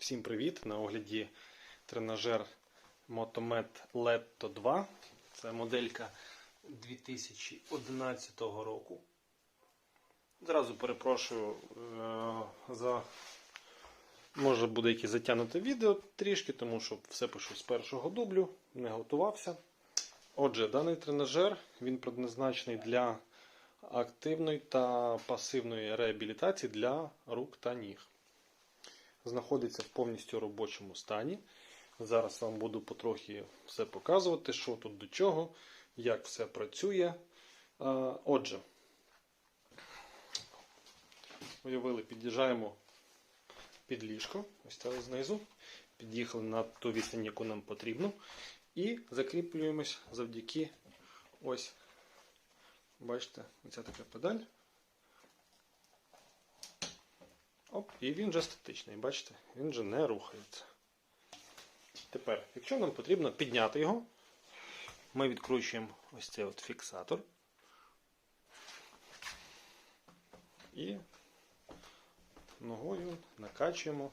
Всім привіт! На огляді тренажер Motomed Letto 2. Це моделька 2011 року. Зразу перепрошую е, за може буде якесь затягнуте відео трішки, тому що все пишу з першого дублю, не готувався. Отже, даний тренажер він предназначений для активної та пасивної реабілітації для рук та ніг знаходиться в повністю робочому стані. Зараз вам буду потрохи все показувати, що тут до чого, як все працює. Отже, уявили, під'їжджаємо під ліжко, ось це знизу. Під'їхали на ту відстань, яку нам потрібно. І закріплюємось завдяки ось, бачите, оця така педаль. Оп, і він вже статичний, бачите, він вже не рухається. Тепер, якщо нам потрібно підняти його, ми відкручуємо ось цей от фіксатор. І ногою накачуємо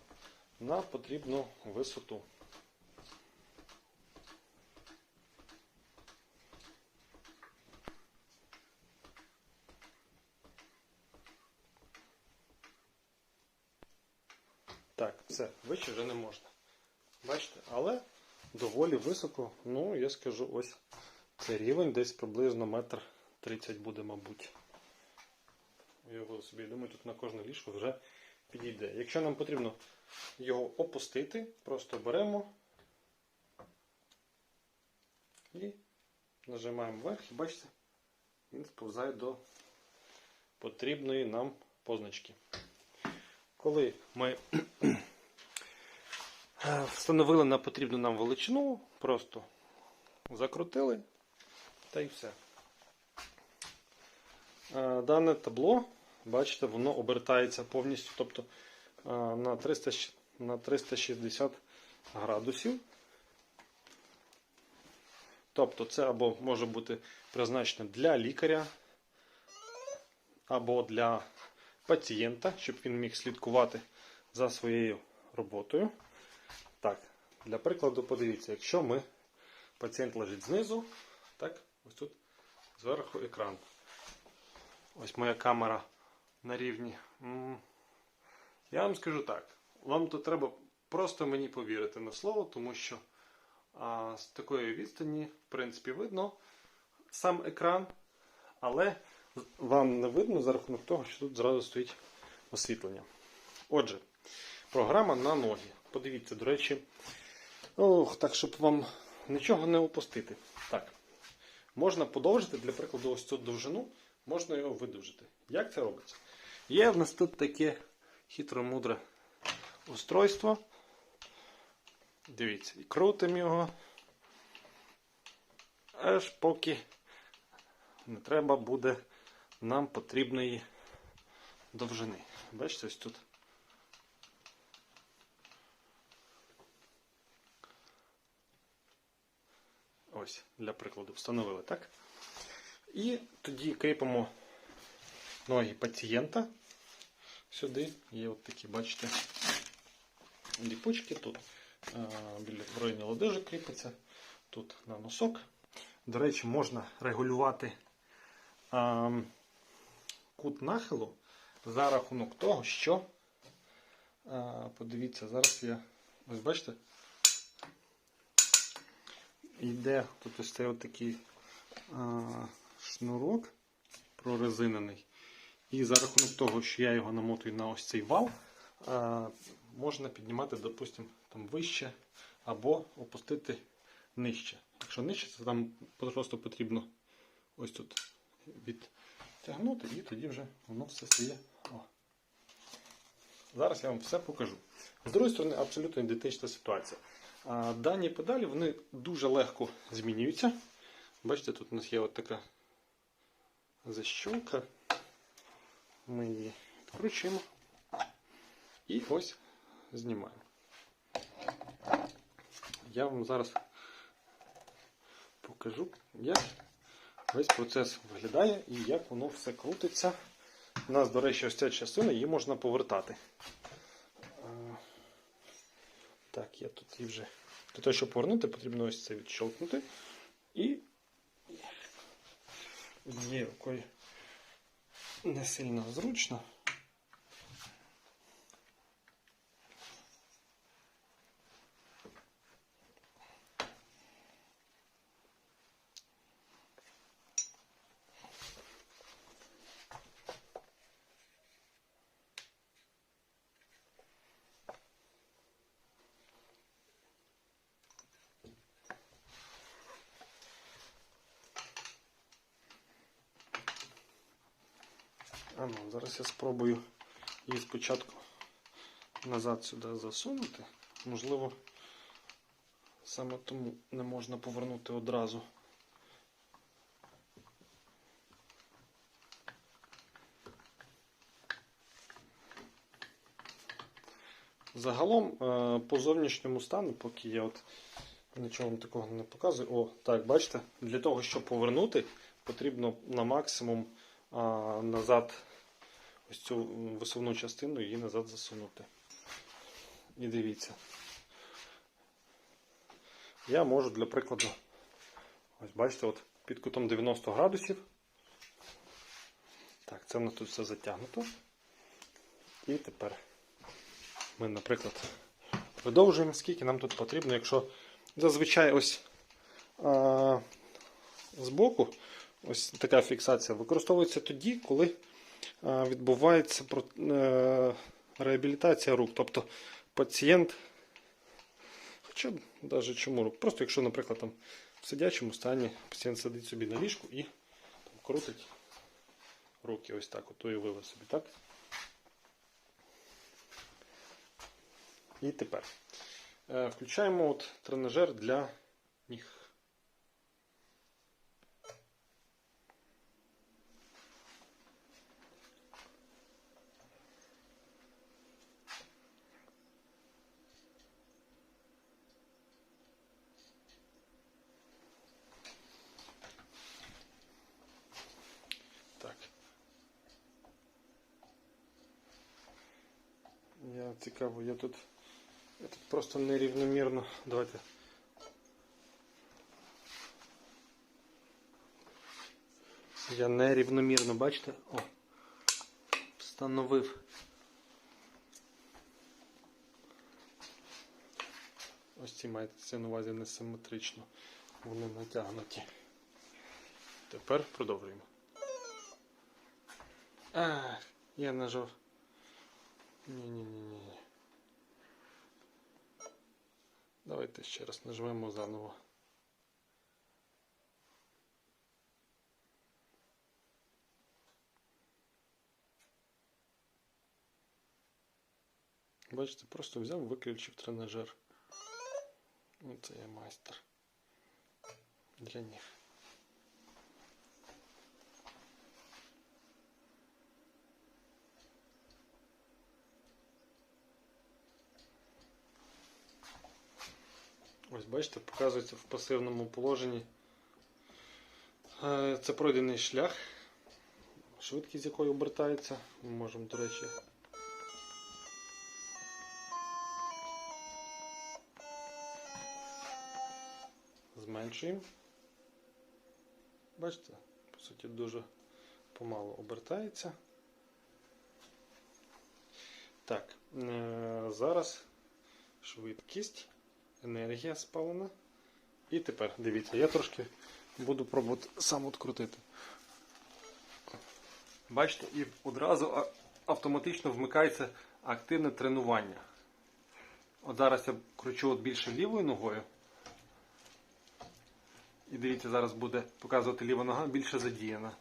на потрібну висоту. Так, все, вище вже не можна. Бачите? Але доволі високо, ну, я скажу, ось це рівень десь приблизно метр 30 буде, мабуть. Його собі, думаю, тут на кожне ліжко вже підійде. Якщо нам потрібно його опустити, просто беремо і нажимаємо вверх і бачите, він сповзає до потрібної нам позначки. Коли ми встановили на потрібну нам величину, просто закрутили та й все. Дане табло, бачите, воно обертається повністю, тобто на 300, на 360 градусів. Тобто це або може бути призначено для лікаря, або для пацієнта, щоб він міг слідкувати за своєю роботою. Так, для прикладу, подивіться, якщо ми пацієнт лежить знизу, так, ось тут зверху екран. Ось моя камера на рівні. Я вам скажу так, вам тут треба просто мені повірити на слово, тому що а, з такої відстані, в принципі, видно сам екран, але вам не видно за рахунок того, що тут зразу стоїть освітлення. Отже, програма на ноги. Подивіться, до речі, ох, так, щоб вам нічого не опустити. Так, можна подовжити, для прикладу, ось цю довжину, можна його видовжити. Як це робиться? Є в нас тут таке хитромудре устройство. Дивіться, і крутимо його. Аж поки не треба буде нам потрібної довжини. Бачите, ось тут. Ось, для прикладу, встановили, так? І тоді кріпимо ноги пацієнта. Сюди є от такі, бачите, ліпучки. Тут біля збройні лодежі кріпиться, тут на носок. До речі, можна регулювати кут нахилу за рахунок того, що, подивіться, зараз я, ось бачите, йде тут ось цей такий а, шнурок прорезинений. І за рахунок того, що я його намотую на ось цей вал, а, можна піднімати, допустимо, там вище або опустити нижче. Якщо нижче, то там просто потрібно ось тут відтягнути і тоді вже воно все стає. О. Зараз я вам все покажу. З другої сторони, абсолютно ідентична ситуація. Дані педалі вони дуже легко змінюються. Бачите, тут у нас є от така защолка. Ми її відкручуємо і ось знімаємо. Я вам зараз покажу, як весь процес виглядає і як воно все крутиться. У нас, до речі, ось ця частина, її можна повертати. Так, я тут її вже. Для того, щоб повернути, потрібно ось це відщолкнути. І однією рукою не сильно зручно. А ну, зараз я спробую її спочатку назад сюди засунути. Можливо, саме тому не можна повернути одразу. Загалом, е, по зовнішньому стану, поки я от нічого вам такого не показую. О, так, бачите, для того, щоб повернути, потрібно на максимум а, назад ось цю висувну частину її назад засунути. І дивіться. Я можу для прикладу, ось бачите, от під кутом 90 градусів. Так, це в нас тут все затягнуто. І тепер ми, наприклад, продовжуємо, скільки нам тут потрібно, якщо зазвичай ось а, збоку ось така фіксація використовується тоді, коли відбувається е, реабілітація рук. Тобто пацієнт, хоча б навіть чому рук, просто якщо, наприклад, там в сидячому стані пацієнт сидить собі на ліжку і там, крутить руки ось так, от уявили собі, так? І тепер е, включаємо от тренажер для ніг. Так. Я цікаво, я тут, я тут просто нерівномірно. Давайте. Я нерівномірно, бачите? О, встановив. Ось ці мається на увазі несиметрично. Вони натягнуті. Тепер продовжуємо. А, я нажав. Ні-ні-ні. Давайте ще раз нажмемо заново. Бачите, просто взяв, виключив тренажер. Ну, це я майстер для них. Ось бачите, показується в пасивному положенні. Е, Це пройдений шлях, швидкість якої обертається. Ми можемо, до речі, зменшуємо. Бачите, по суті, дуже помало обертається. Так, е, зараз швидкість енергія спалена. І тепер, дивіться, я трошки буду пробувати сам от крутити. Бачите, і одразу автоматично вмикається активне тренування. От зараз я кручу от більше лівою ногою. І дивіться, зараз буде показувати ліва нога більше задіяна.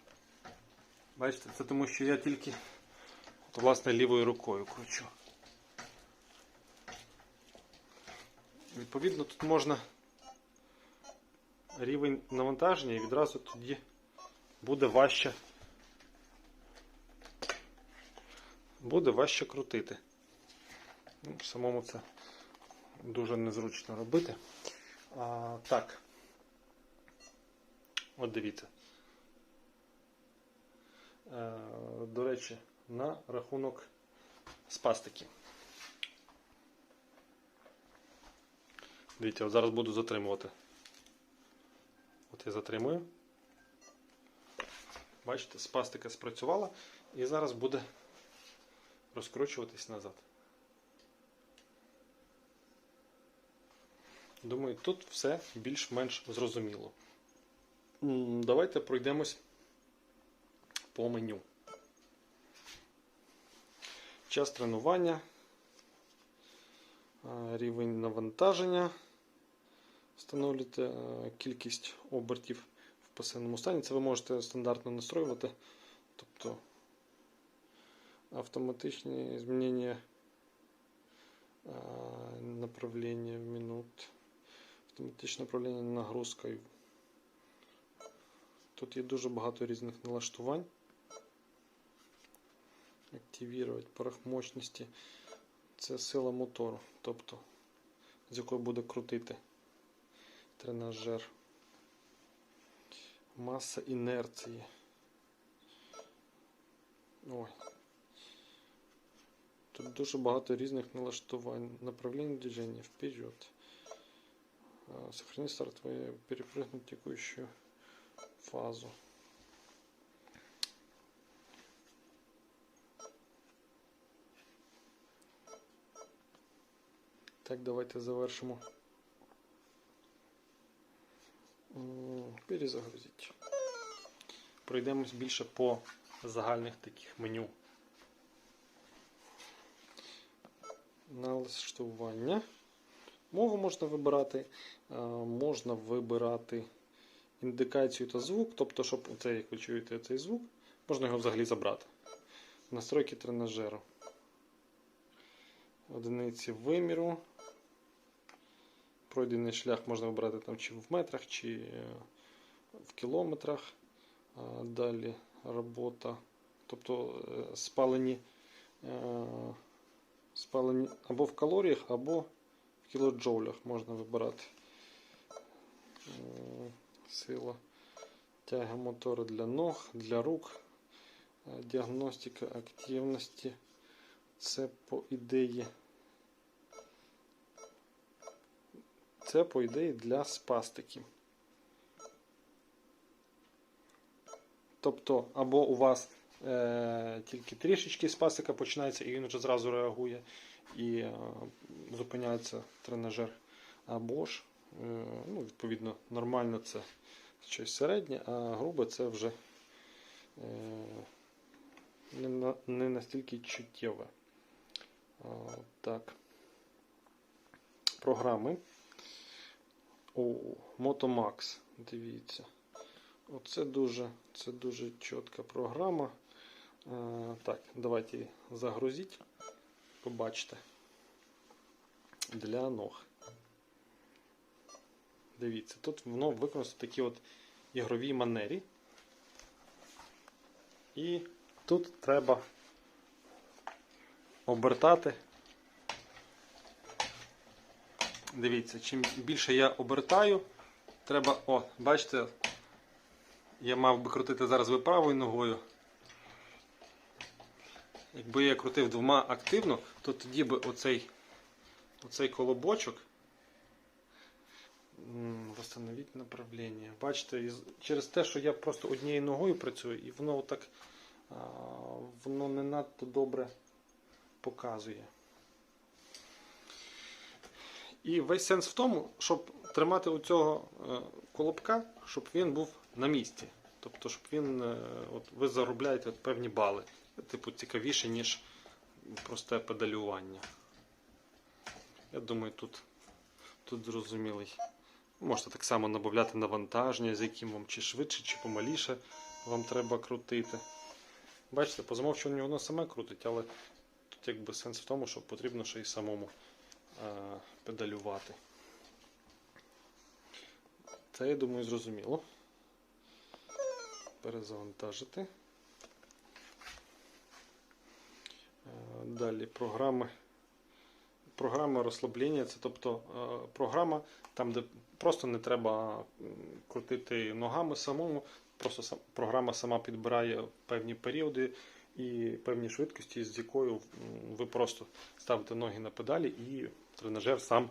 Бачите, це тому що я тільки от, власне лівою рукою кручу. Відповідно, тут можна рівень навантаження і відразу тоді буде важче. Буде важче крутити. Ну, самому це дуже незручно робити. А, так. От дивіться. Е, до речі, на рахунок спастики. Дивіться, от зараз буду затримувати. От я затримую. Бачите, спастика спрацювала і зараз буде розкручуватись назад. Думаю, тут все більш-менш зрозуміло. Давайте пройдемось по меню. Час тренування, рівень навантаження. Встановлюєте е, кількість обертів в пасивному стані. Це ви можете стандартно настроювати. Тобто автоматичні змінення е, направлення в минут, автоматичне управління нагрузкою. Тут є дуже багато різних налаштувань. Активувати порог мощності. Це сила мотору, тобто з якою буде крутити тренажер. Маса інерції. Ой. Тут дуже багато різних налаштувань. Направление движения вперед. А, Сохрани стартовое, перепрыгнуть текущую фазу. Так, давайте завершимо. М, Пройдемось більше по загальних таких меню. Налаштування. Мову можна вибирати. е, Можна вибирати індикацію та звук, тобто, щоб оце, як ви чуєте, цей звук, можна його взагалі забрати. Настройки тренажеру. Одиниці виміру. Пройдений шлях можна вибрати там чи в метрах, чи е, в кілометрах. Далі робота. Тобто е, спалені, е, спалені або в калоріях, або в кілоджоулях можна вибирати. Сила тяга мотора для ног, для рук, діагностика активності. Це по ідеї. Це по ідеї для спастиків. Тобто, або у вас е, тільки трішечки спастика починається, і він вже зразу реагує і е, зупиняється тренажер. Або ж, е, ну, відповідно, нормально це щось середнє, а грубе це вже е, не, на, не настільки чуттєве. А, так. Програми. О, Motomax, дивіться. Оце дуже, це дуже чітка програма. Е, так, давайте загрузіть. Побачите. Для ног. Дивіться, тут воно виконано в такій от ігровій манері. І тут треба обертати. Дивіться, чим більше я обертаю, треба. О, бачите, я мав би крутити зараз ви правою ногою. Якби я крутив двома активно, то тоді би оцей, оцей колобочок. Восстановіть направлення. Бачите, через те, що я просто однією ногою працюю, і воно так воно не надто добре показує. І весь сенс в тому, щоб тримати у цього е, колобка, щоб він був на місці. Тобто, щоб він, е, от ви заробляєте певні бали. Типу, цікавіше, ніж просте педалювання. Я думаю, тут, тут зрозумілий. Можете так само набавляти навантаження, з яким вам чи швидше, чи помаліше вам треба крутити. Бачите, по замовчуванню воно саме крутить, але тут якби сенс в тому, що потрібно ще й самому педалювати. Це, я думаю, зрозуміло. Перезавантажити. Е, Далі програми. Програма розслаблення це тобто е, програма, там, де просто не треба крутити ногами самому, просто програма сама підбирає певні періоди і певні швидкості, з якою ви просто ставите ноги на педалі і тренажер сам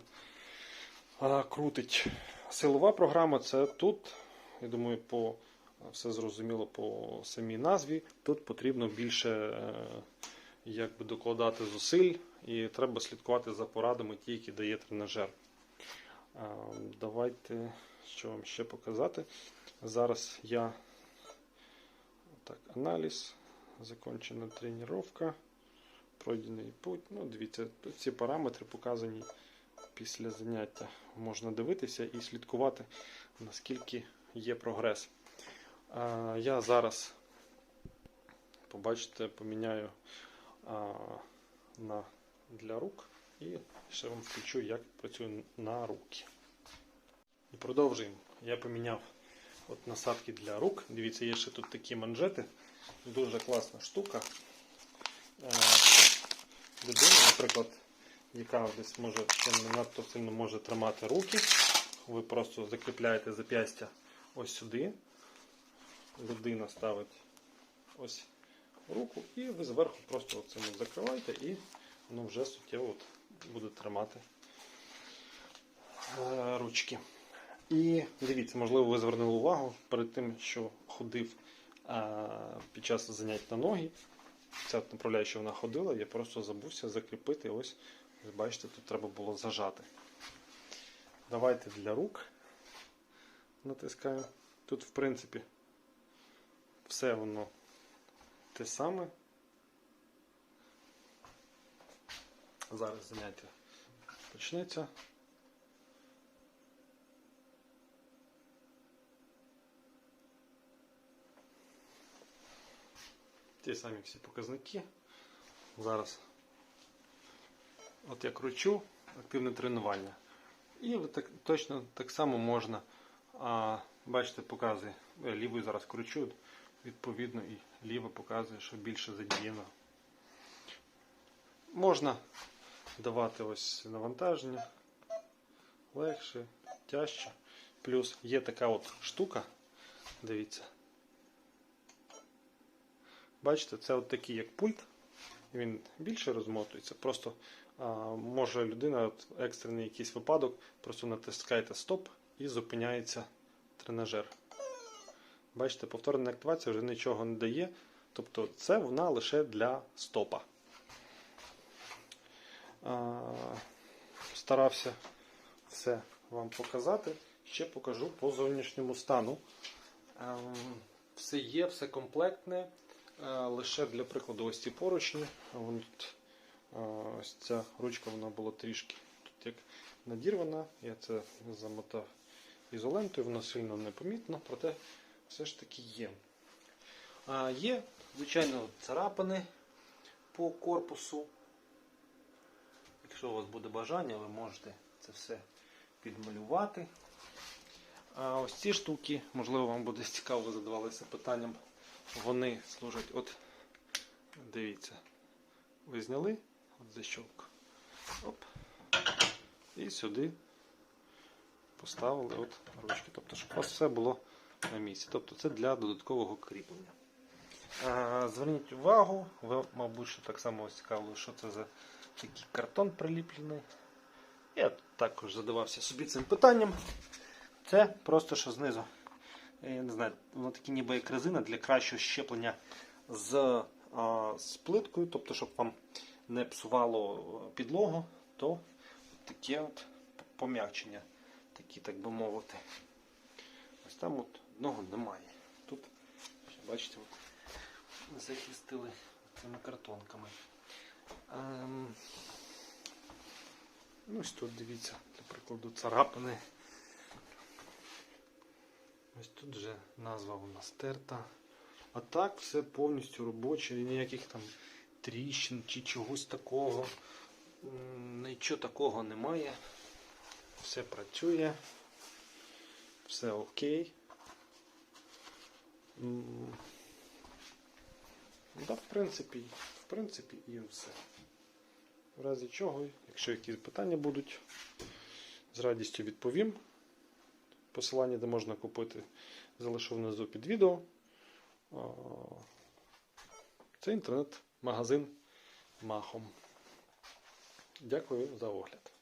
крутить. Силова програма це тут. Я думаю, по все зрозуміло по самій назві. Тут потрібно більше е, якби, докладати зусиль і треба слідкувати за порадами, ті, які дає тренажер. Давайте що вам ще показати. Зараз я так, аналіз, закончена тренування, пройдений путь. Ну, дивіться, ці параметри показані після заняття. Можна дивитися і слідкувати, наскільки є прогрес. Я зараз, побачите, поміняю на для рук і ще вам включу, як працює на руки. І продовжуємо. Я поміняв от насадки для рук. Дивіться, є ще тут такі манжети. Дуже класна штука. Е, Людина, наприклад, яка десь може ще не надто сильно може тримати руки. Ви просто закріпляєте зап'ястя ось сюди. Людина ставить ось руку, і ви зверху просто цим закриваєте, і воно вже суттєво от буде тримати е, ручки. І дивіться, можливо, ви звернули увагу перед тим, що ходив під час занять на ноги. Ця направляюча вона ходила, я просто забувся закріпити. Ось, бачите, тут треба було зажати. Давайте для рук натискаємо. Тут, в принципі, все воно те саме. Зараз заняття почнеться. Ті самі всі показники. Зараз от я кручу активне тренування. І так, точно так само можна, а, бачите, показує, я лівою зараз кручу, відповідно, і ліва показує, що більше задіяно. Можна давати ось навантаження легше, тяжче. Плюс є така от штука, дивіться. Бачите, це от такий як пульт, він більше розмотується. Просто а, може людина, от, екстрений якийсь випадок, просто натискаєте стоп і зупиняється тренажер. Бачите, повторна активація вже нічого не дає. Тобто це вона лише для стопа. А, старався все вам показати. Ще покажу по зовнішньому стану. Ем, Все є, все комплектне. Е, Лише для прикладу ось ці поручні. Е, Ось ця ручка вона була трішки тут як надірвана. Я це замотав ізолентою, воно сильно непомітно, проте все ж таки є. Є, звичайно, царапини по корпусу. Якщо у вас буде бажання, ви можете це все підмалювати. А ось ці штуки, можливо, вам буде цікаво, задавалися питанням. Вони служать, от, дивіться, ви зняли от. Оп. І сюди поставили от ручки. Тобто, щоб у вас все було на місці. Тобто це для додаткового кріплення. А, Зверніть увагу, ви, мабуть, що так само ось цікаво, що це за такий картон приліплений. Я також задавався собі цим питанням. Це просто що знизу. Я не знаю, воно такі ніби як резина для кращого щеплення з, а, з плиткою, тобто, щоб вам не псувало підлогу, то таке от пом'якчення, такі, так би мовити. Ось там от одного немає. Тут, бачите, от захистили цими картонками. Ем, ну, ось тут дивіться, для прикладу, царапини. Ось тут вже назва у нас терта. А так все повністю робоче, ніяких там тріщин чи чогось такого. Нічого такого немає. Все працює. Все окей. Да, в принципі, в принципі, і все. В разі чого, якщо якісь питання будуть, з радістю відповім. Посилання, де можна купити, залишу внизу під відео. Це інтернет-магазин Махом. Дякую за огляд.